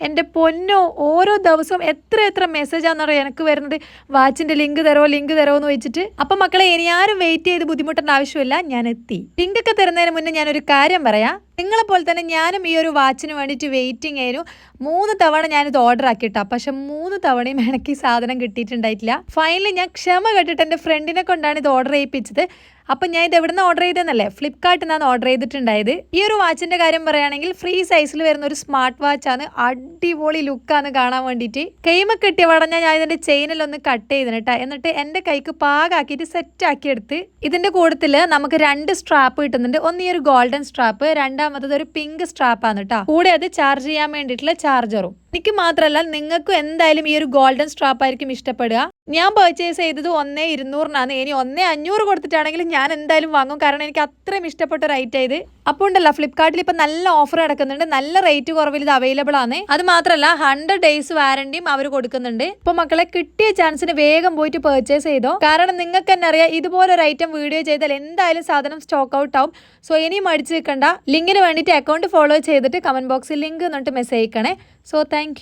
എന്റെ പൊന്നോ ഓരോ ദിവസവും എത്ര എത്ര മെസ്സേജാണെന്നറിയാം എനിക്ക് വരുന്നത്? വാച്ചിന്റെ ലിങ്ക് തരോ ലിങ്ക് തരോ എന്ന് വെച്ചിട്ട് അപ്പം മക്കളെ ഇനി ആരും വെയിറ്റ് ചെയ്ത് ബുദ്ധിമുട്ടേണ്ട ആവശ്യമില്ല ഞാൻ എത്തി. ലിങ്കൊക്കെ തരുന്നതിന് മുന്നേ ഞാനൊരു കാര്യം പറയാം. നിങ്ങളെപ്പോലെ തന്നെ ഞാനും ഈ ഒരു വാച്ചിന് വേണ്ടിയിട്ട് വെയിറ്റിംഗ് ആയിരുന്നു. മൂന്ന് തവണ ഞാനിത് ഓർഡർ ആക്കിയിട്ടാ. പക്ഷെ മൂന്ന് തവണയും എനിക്ക് സാധനം കിട്ടിയിട്ടുണ്ടായിട്ടില്ല. ഫൈനലി ഞാൻ ക്ഷമ കെട്ടിട്ട് എന്റെ ഫ്രണ്ടിനെ കൊണ്ടാണ് ഇത് ഓർഡർ ചെയ്യിപ്പിച്ചത്. അപ്പം ഞാൻ ഇത് എവിടുന്ന് ഓർഡർ ചെയ്തെന്നല്ലേ ഫ്ലിപ്കാർട്ടിൽ നിന്നാണ് ഓർഡർ ചെയ്തിട്ടുണ്ടായത്. ഈ ഒരു വാച്ചിന്റെ കാര്യം പറയുകയാണെങ്കിൽ ഫ്രീ സൈസിൽ വരുന്ന ഒരു സ്മാർട്ട് വാച്ചാണ് അടിപൊളി ലുക്കാണ് കാണാൻ വേണ്ടിയിട്ട്. കൈമ കെട്ടിയ വടഞ്ഞാൽ ഞാൻ ഇതിന്റെ ചെയിനിൽ ഒന്ന് കട്ട് ചെയ്തിന് കേട്ടോ എന്നിട്ട് എന്റെ കൈക്ക് പാകാക്കിയിട്ട് സെറ്റ് ആക്കിയെടുത്ത് ഇതിന്റെ കൂട്ടത്തിൽ നമുക്ക് രണ്ട് സ്ട്രാപ്പ് കിട്ടുന്നുണ്ട്. ഒന്ന് ഈ ഒരു ഗോൾഡൻ സ്ട്രാപ്പ് രണ്ടാമത്തത് ഒരു പിങ്ക് സ്ട്രാപ്പാണ് കേട്ടോ കൂടെ അത് ചാർജ് ചെയ്യാൻ വേണ്ടിയിട്ടുള്ള ചാർജറും എനിക്ക് മാത്രമല്ല നിങ്ങൾക്കും എന്തായാലും ഈ ഒരു ഗോൾഡൻ സ്ട്രാപ്പ് ആയിരിക്കും ഇഷ്ടപ്പെടുക. ഞാൻ പർച്ചേസ് ചെയ്തത് ഒന്നേ ഇരുന്നൂറിനാണ്. ഇനി ഒന്നേ അഞ്ഞൂറ് കൊടുത്തിട്ടാണെങ്കിൽ ഞാൻ എന്തായാലും വാങ്ങും. കാരണം എനിക്ക് അത്രയും ഇഷ്ടപ്പെട്ട ഒരു ഐറ്റം ഇത്. അപ്പോൾ ഉണ്ടല്ലോ ഫ്ലിപ്കാർട്ടിൽ ഇപ്പം നല്ല ഓഫർ നടക്കുന്നുണ്ട്. നല്ല റേറ്റ് കുറവിൽ ഇത് അവൈലബിൾ ആണ്. അത് മാത്രമല്ല ഹൺഡ്രഡ് ഡേയ്സ് വാരണ്ടിയും അവർ കൊടുക്കുന്നുണ്ട്. ഇപ്പൊ മക്കളെ കിട്ടിയ ചാൻസിന് വേഗം പോയിട്ട് പർച്ചേസ് ചെയ്തോ. കാരണം നിങ്ങൾക്ക് തന്നെ അറിയാം ഇതുപോലെ ഒരു ഐറ്റം വീഡിയോ ചെയ്താൽ എന്തായാലും സാധനം സ്റ്റോക്ക് ഔട്ട് ആവും. സോ ഇനിയും അടിച്ചു വെക്കണ്ട ലിങ്കിന് വേണ്ടിയിട്ട് അക്കൗണ്ട് ഫോളോ ചെയ്തിട്ട് കമന്റ് ബോക്സിൽ ലിങ്ക് എന്നിട്ട് മെസ്സേജ് അയക്കണേ. So thank